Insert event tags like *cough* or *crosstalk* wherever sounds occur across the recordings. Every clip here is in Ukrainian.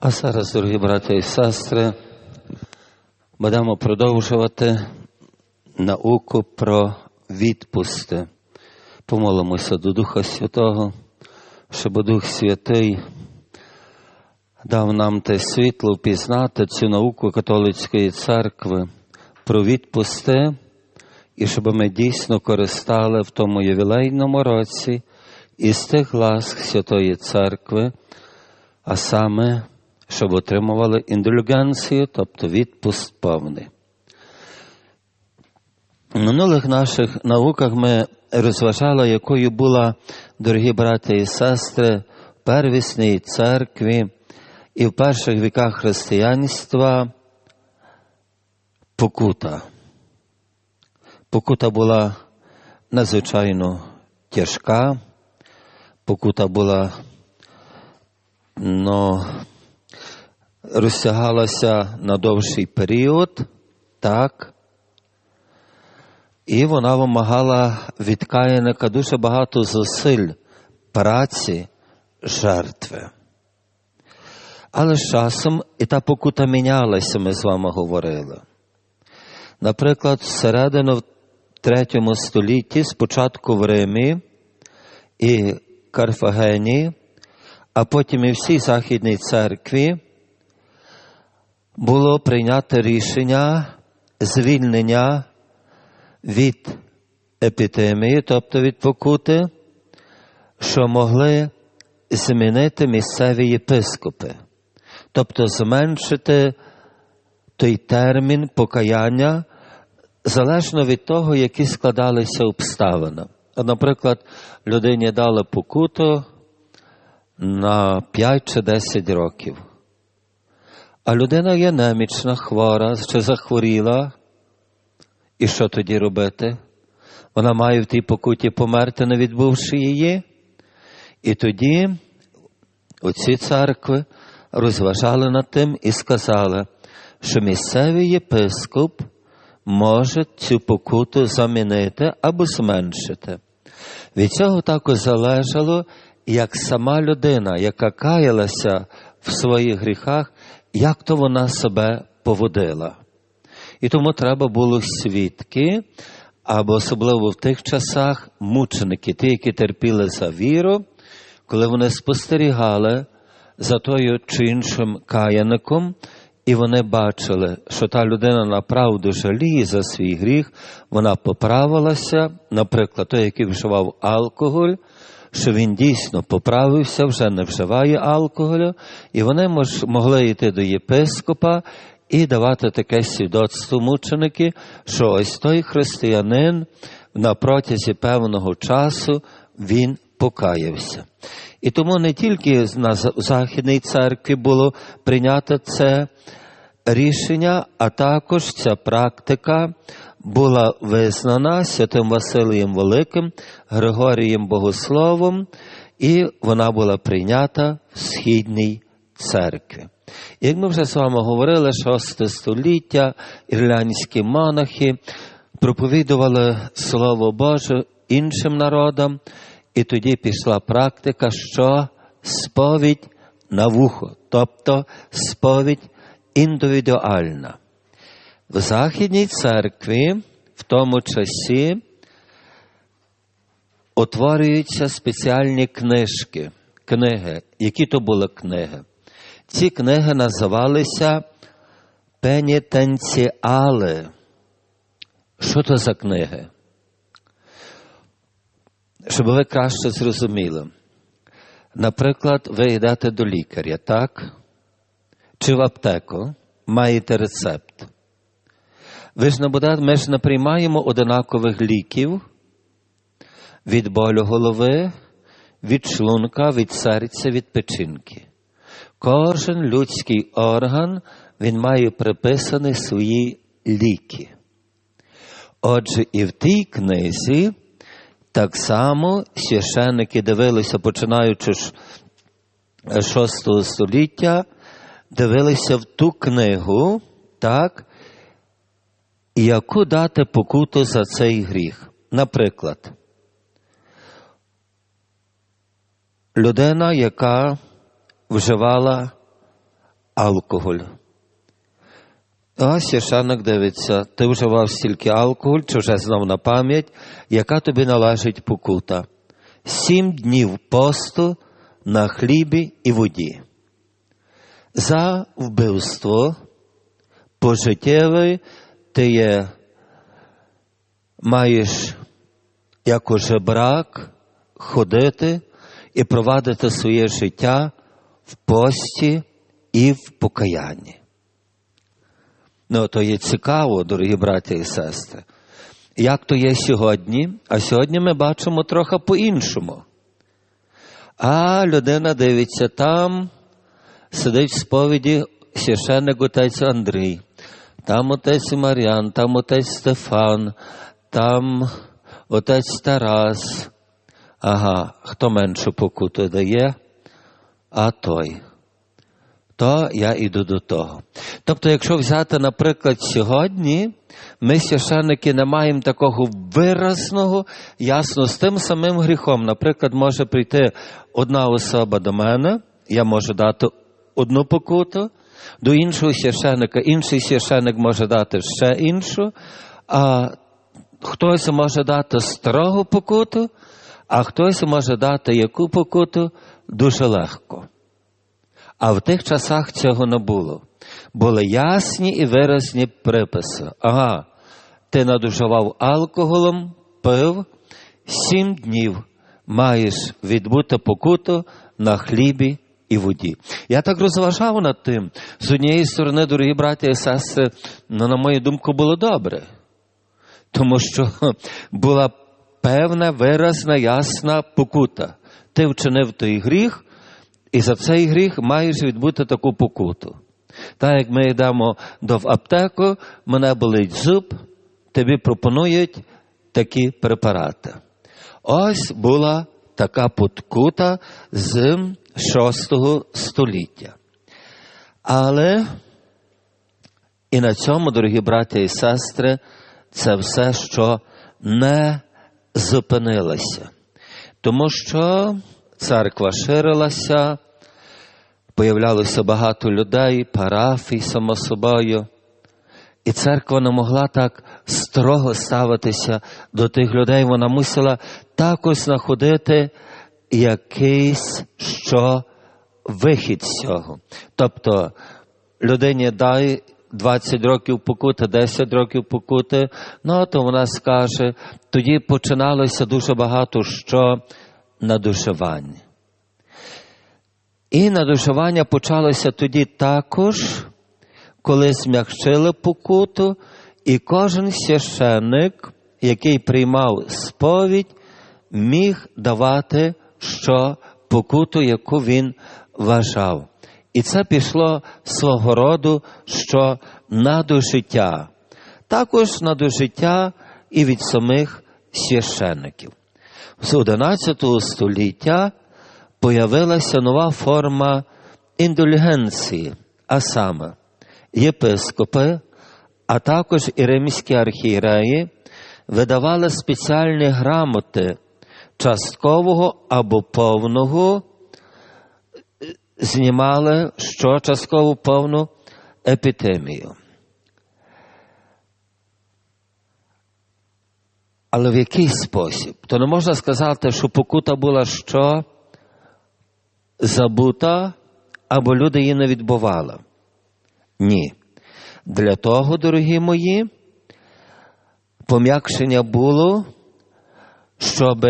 А зараз, дорогі брати і сестри, будемо продовжувати науку про відпусти. Помолимося до Духа Святого, щоб Дух Святий дав нам те світло впізнати цю науку католицької церкви про відпусти, і щоб ми дійсно користали в тому ювілейному році із тих ласк Святої Церкви, а саме, щоб отримували індульгенцію, тобто відпуст повний. В минулих наших науках ми розважали, якою була, дорогі брати і сестри, в первісній церкві і в перших віках християнства покута. Покута була надзвичайно тяжка, покута була ну, розтягалася на довший період, так, і вона вимагала від каяника дуже багато зусиль, праці, жертви. Але з часом і та покута мінялася, ми з вами говорили. Наприклад, всередину в третьому столітті, спочатку в Римі і Карфагені, а потім і всій Західній церкві було прийнято рішення звільнення від епідемії, тобто від покути, що могли змінити місцеві єпископи, тобто зменшити той термін покаяння залежно від того, які складалися обставини. Наприклад, людині дали покуту на 5 чи 10 років. А людина є немічна, хвора, чи захворіла. І що тоді робити? Вона має в тій покуті померти, не відбувши її. І тоді оці церкви розважали над тим і сказали, що місцевий єпископ може цю покуту замінити або зменшити. Від цього також залежало, як сама людина, яка каялася в своїх гріхах, як то вона себе поводила. І тому треба було свідки, або особливо в тих часах мученики, ті, які терпіли за віру, коли вони спостерігали за тою чи іншим каяником, і вони бачили, що та людина направду жаліє за свій гріх, вона поправилася, наприклад, той, який вживав алкоголь, що він дійсно поправився, вже не вживає алкоголю, і вони могли йти до єпископа і давати таке свідоцтво мученики, що ось той християнин на протязі певного часу він покаявся. І тому не тільки на Західній церкві було прийнято це рішення, а також ця практика була визнана святим Василієм Великим, Григорієм Богословом, і вона була прийнята в Східній церкві. Як ми вже з вами говорили, шосте століття ірлянські монахи проповідували Слово Боже іншим народам, і тоді пішла практика, що сповідь на вухо, тобто сповідь індивідуальна. В Західній церкві в тому часі утворюються спеціальні книжки, книги. Які то були книги? Ці книги називалися пенітенціали. Що то за книги? Щоб ви краще зрозуміли. Наприклад, ви йдете до лікаря, так? Чи в аптеку маєте рецепт. Ви ж ми ж не приймаємо одинакових ліків від болю голови, від шлунка, від серця, від печінки. Кожен людський орган він має приписані свої ліки. Отже, і в тій книзі так само священники дивилися, починаючи з VI століття, дивилися в ту книгу, так, яку дати покуту за цей гріх. Наприклад, людина, яка вживала алкоголь. А священник дивиться, ти вживав стільки алкоголь, чи вже знав на пам'ять, яка тобі належить покута. Сім днів посту на хлібі і воді. За вбивство пожиттєве ти є, маєш як жебрак ходити і провадити своє життя в пості і в покаянні. Ну, то є цікаво, дорогі браті і сестри. Як то є сьогодні, а сьогодні ми бачимо трохи по-іншому. А людина дивиться, там сидить в сповіді священник отець Андрій, там отець Мар'ян, там отець Стефан, там отець Тарас. Ага, хто меншу покуту дає, а той. То я йду до того. Тобто, якщо взяти, наприклад, сьогодні, ми священники не маємо такого виразного, ясно, з тим самим гріхом. Наприклад, може прийти одна особа до мене, я можу дати одну покуту, до іншого священика, інший священик може дати ще іншу, а хтось може дати строгу покуту, а хтось може дати яку покуту дуже легко. А в тих часах цього не було. Були ясні і виразні приписи. Ага, ти надужував алкоголем, пив, сім днів маєш відбути покуту на хлібі і воді. Я так розважав над тим. З однієї сторони, дорогі браті і сестри, ну, на мою думку, було добре. Тому що *laughs* була певна, виразна, ясна покута. Ти вчинив той гріх, і за цей гріх маєш відбути таку покуту. Так як ми йдемо до аптеку, мене болить зуб, тобі пропонують такі препарати. Ось була така покута з VI століття. Але і на цьому, дорогі браття і сестри, це все, що не зупинилося. Тому що церква ширилася, появлялося багато людей, парафій, само собою. І церква не могла так строго ставитися до тих людей. Вона мусила також знаходити якийсь що вихід з цього. Тобто людині дай 20 років покути, 10 років покути, ну то вона скаже, тоді починалося дуже багато що надушування. І надушування почалося тоді також, коли змягчили покуту, і кожен священник, який приймав сповідь, міг давати що покуту, яку він вважав. І це пішло свого роду, що на дожиття, також на дожиття і від самих священників. З 11 століття появилася нова форма індульгенції, а саме єпископи, а також і римські архієреї видавали спеціальні грамоти часткового або повного, знімали що часткову повну епідемію. Але в який спосіб? То не можна сказати, що покута була що забута, або люди її не відбували. Ні. Для того, дорогі мої, пом'якшення було, щоб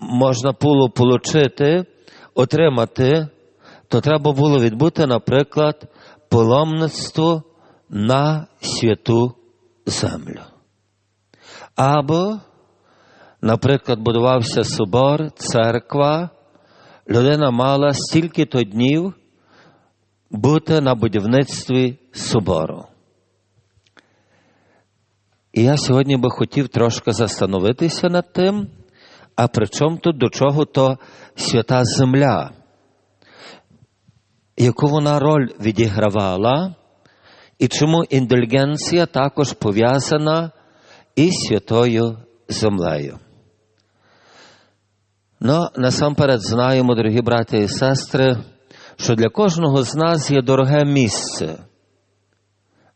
можна було отримати, отримати, то треба було відбути, наприклад, паломництво на святу землю. Або, наприклад, будувався собор, церква, людина мала стільки-то днів бути на будівництві собору. І я сьогодні би хотів трошки застановитися над тим, а при чому тут до чого то свята земля, яку вона роль відігравала, і чому індульгенція також пов'язана і святою землею. Ну, насамперед знаємо, дорогі браті і сестри, що для кожного з нас є дороге місце,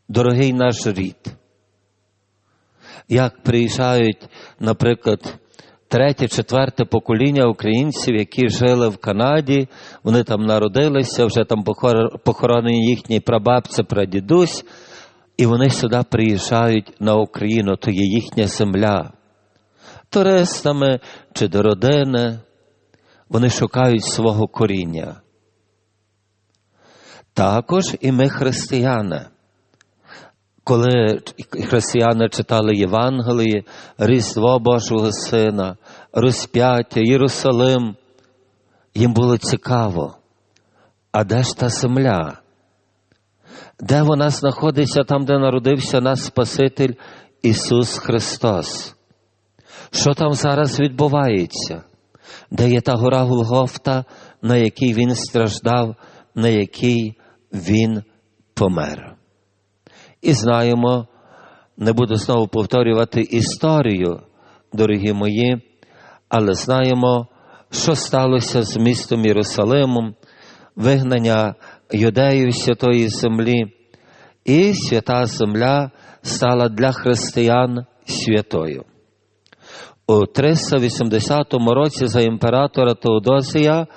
дорогий наш рід. Як приїжджають, наприклад, третє, четверте покоління українців, які жили в Канаді, вони там народилися, вже там похоронені їхні прабабці, прадідусь, і вони сюди приїжджають на Україну, то є їхня земля. Туристами чи до родини, вони шукають свого коріння. Також і ми християни. Коли християни читали Євангелії, Різдво Божого Сина, розп'яття, Єрусалим, їм було цікаво, а де ж та земля? Де вона знаходиться там, де народився наш Спаситель Ісус Христос? Що там зараз відбувається? Де є та гора Голгофта, на якій Він страждав, на якій Він помер? І знаємо, не буду знову повторювати історію, дорогі мої, але знаємо, що сталося з містом Єрусалимом, вигнання юдеїв святої землі, і свята земля стала для християн святою. У 380 році за імператора Теодосія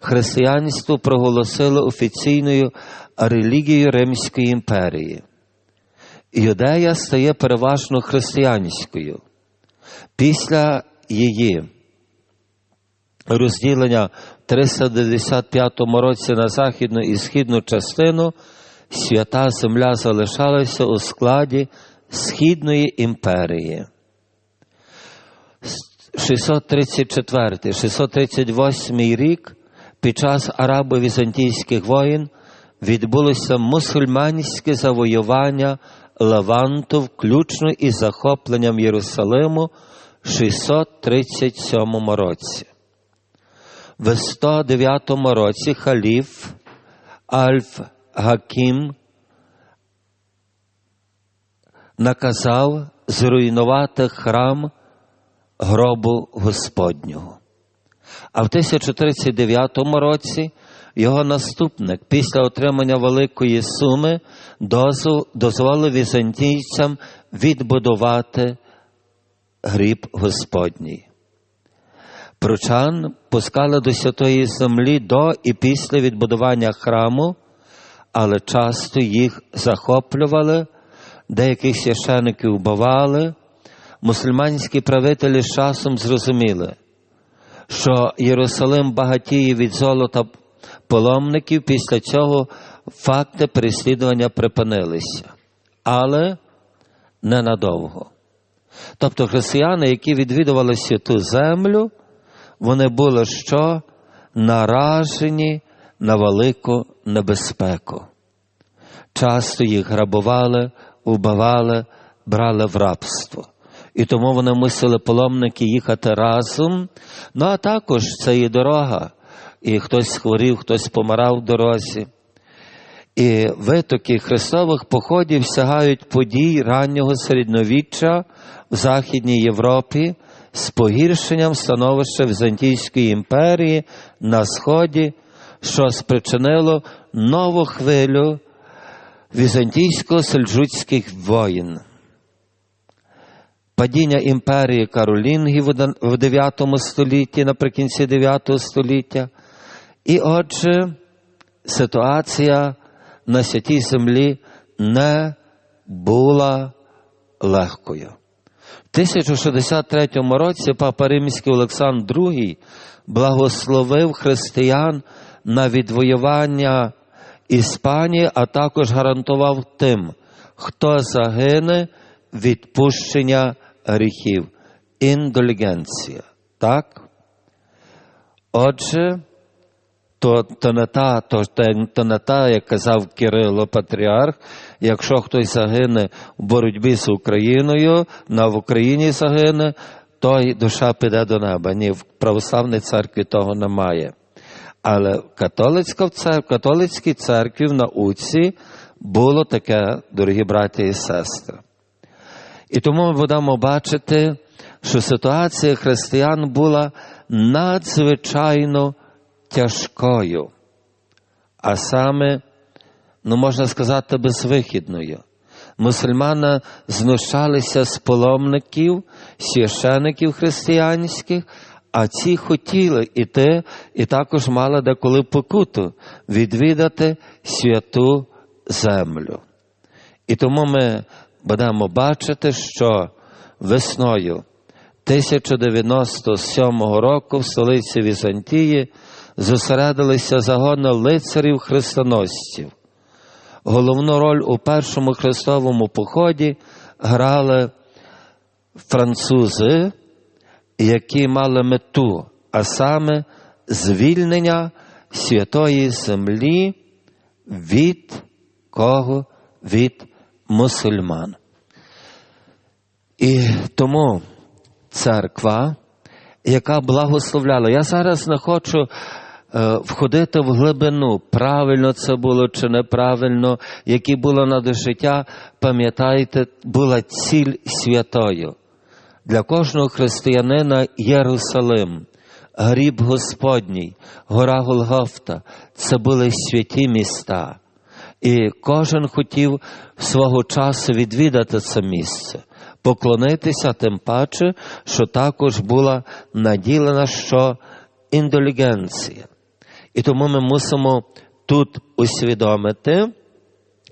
християнство проголосило офіційною релігією Римської імперії. Юдея стає переважно християнською. Після її розділення в 395 році на західну і східну частину свята земля залишалася у складі Східної імперії. 634-638 рік під час арабо-візантійських воїн відбулося мусульманське завоювання Леванту, включно із захопленням Єрусалиму в 637 році. В 109 році халіф Альф Гакім наказав зруйнувати храм гробу Господнього. А в 1039 році його наступник після отримання великої суми дозволив візантійцям відбудувати гріб Господній. Прочан пускали до святої землі до і після відбудування храму, але часто їх захоплювали, деяких священиків вбивали. Мусульманські правителі з часом зрозуміли, що Єрусалим багатіє від золота паломників, після цього факти переслідування припинилися, але ненадовго. Тобто християни, які відвідували святу землю, вони були що наражені на велику небезпеку. Часто їх грабували, вбивали, брали в рабство. І тому вони мусили паломники їхати разом. Ну а також це і дорога і хтось хворів, хтось помирав в дорозі. І витоки Христових походів сягають подій раннього середньовіччя в Західній Європі з погіршенням становища Візантійської імперії на Сході, що спричинило нову хвилю візантійсько-сельджуцьких воїн. Падіння імперії Каролінгів в 9 столітті, наприкінці 9 століття, і отже, ситуація на святій землі не була легкою. В 1063 році папа Римський Олександр II благословив християн на відвоювання Іспанії, а також гарантував тим, хто загине відпущення гріхів. Індулігенція. Так? Отже, то то не та, то, то не та, як казав Кирило Патріарх, якщо хтось загине в боротьбі з Україною, на в Україні загине, то й душа піде до неба. Ні, в православній церкві того немає. Але католицька церква, католицькій церкві в науці було таке, дорогі браті і сестри. І тому ми будемо бачити, що ситуація християн була надзвичайно тяжкою. а саме, ну можна сказати, безвихідною. Мусульмани знущалися з паломників, священиків християнських, а ці хотіли іти і також мали деколи покуту відвідати святу землю. І тому ми будемо бачити, що весною 1097 року в столиці Візантії зосередилися загони лицарів хрестоносців. Головну роль у першому хрестовому поході грали французи, які мали мету, а саме звільнення святої землі від кого? Від мусульман. І тому церква, яка благословляла, я зараз не хочу е, входити в глибину, правильно це було чи неправильно, які було над життя, пам'ятаєте, була ціль святою. Для кожного християнина Єрусалим, гріб Господній, гора Голгофта це були святі міста. І кожен хотів свого часу відвідати це місце, поклонитися, тим паче, що також була наділена що індулігенція. І тому ми мусимо тут усвідомити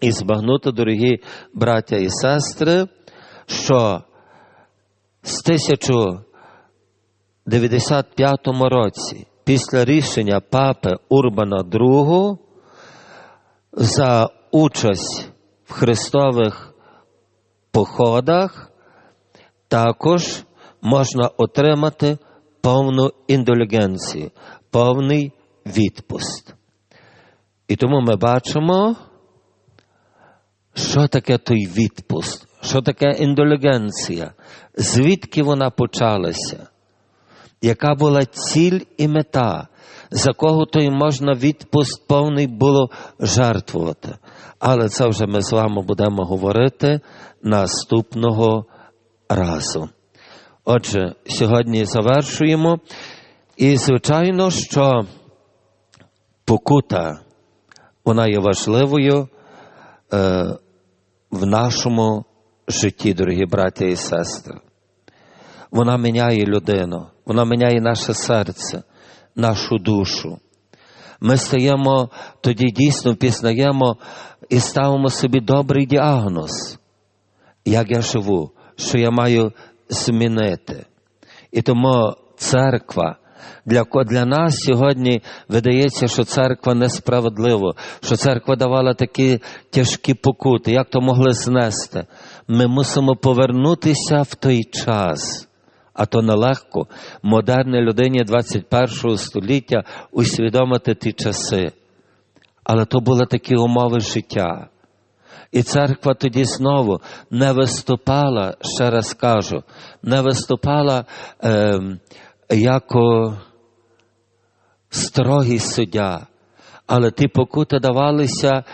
і збагнути, дорогі браття і сестри, що з 1095 році, після рішення папи Урбана II, за участь в хрестових походах також можна отримати повну індулігенцію, повний відпуст. І тому ми бачимо, що таке той відпуст, що таке індулігенція, звідки вона почалася, яка була ціль і мета, за кого той можна відпуст повний було жертвувати. Але це вже ми з вами будемо говорити наступного разу. Отже, сьогодні завершуємо. І, звичайно, що покута, вона є важливою е, в нашому житті, дорогі браті і сестри. Вона міняє людину, вона міняє наше серце нашу душу. Ми стаємо тоді дійсно впізнаємо і ставимо собі добрий діагноз, як я живу, що я маю змінити. І тому церква. Для для нас сьогодні видається, що церква несправедлива, що церква давала такі тяжкі покути, як то могли знести. Ми мусимо повернутися в той час а то нелегко модерній людині 21 століття усвідомити ті часи. Але то були такі умови життя. І церква тоді знову не виступала, ще раз кажу, не виступала е, як строгий суддя, але ті покути давалися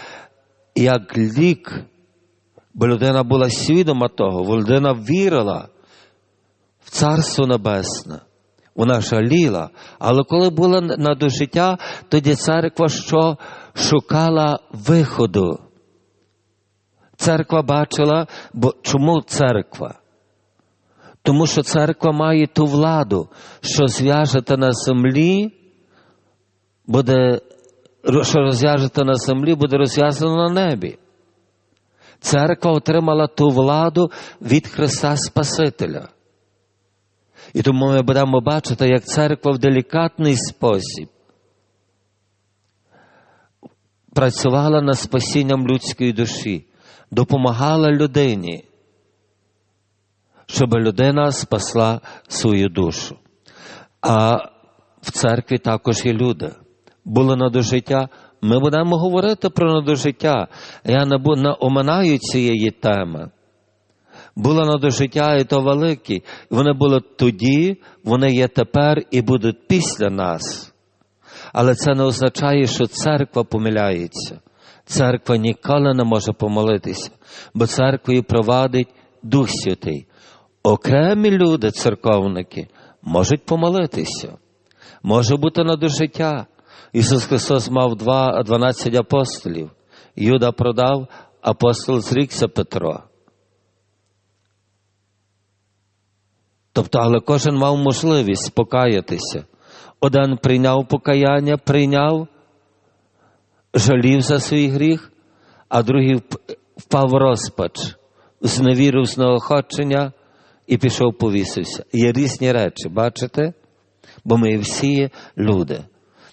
як лік, бо людина була свідома того, бо людина вірила, в Царство Небесне. Вона жаліла, але коли була на дожиття, тоді церква що шукала виходу. Церква бачила, бо чому церква? Тому що церква має ту владу, що зв'яжете на землі, буде, що розв'яжете на землі, буде розв'язано на небі. Церква отримала ту владу від Христа Спасителя. І тому ми будемо бачити, як церква в делікатний спосіб працювала над спасінням людської душі, допомагала людині, щоб людина спасла свою душу. А в церкві також є люди. Були надожиття. Ми будемо говорити про надожиття. Я не оминаю цієї теми було на дожиття і то великі. Вони були тоді, вони є тепер і будуть після нас. Але це не означає, що церква помиляється. Церква ніколи не може помолитися, бо церквою провадить Дух Святий. Окремі люди, церковники, можуть помолитися. Може бути на дожиття. Ісус Христос мав два, 12 апостолів. Юда продав, апостол зрікся Петро. Тобто, але кожен мав можливість покаятися. Один прийняв покаяння, прийняв, жалів за свій гріх, а другий впав в розпач, зневірив знеохочення і пішов повісився. Є різні речі, бачите? Бо ми всі люди.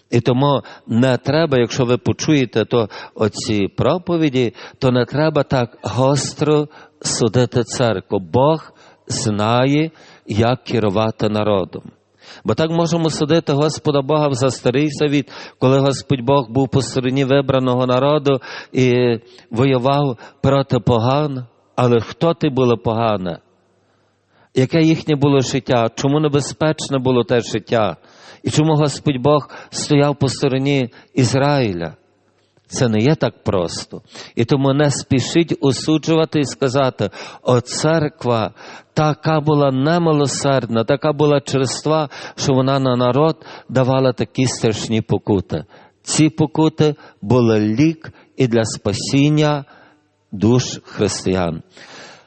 І тому не треба, якщо ви почуєте то оці проповіді, то не треба так гостро судити церкву. Бог знає, як керувати народом. Бо так можемо судити Господа Бога за старий завіт, коли Господь Бог був по стороні вибраного народу і воював проти поган. Але хто ти було погане? Яке їхнє було життя? Чому небезпечне було те життя? І чому Господь Бог стояв по стороні Ізраїля? Це не є так просто. І тому не спішіть осуджувати і сказати, о церква така була немилосердна, така була черства, що вона на народ давала такі страшні покути. Ці покути були лік і для спасіння душ християн.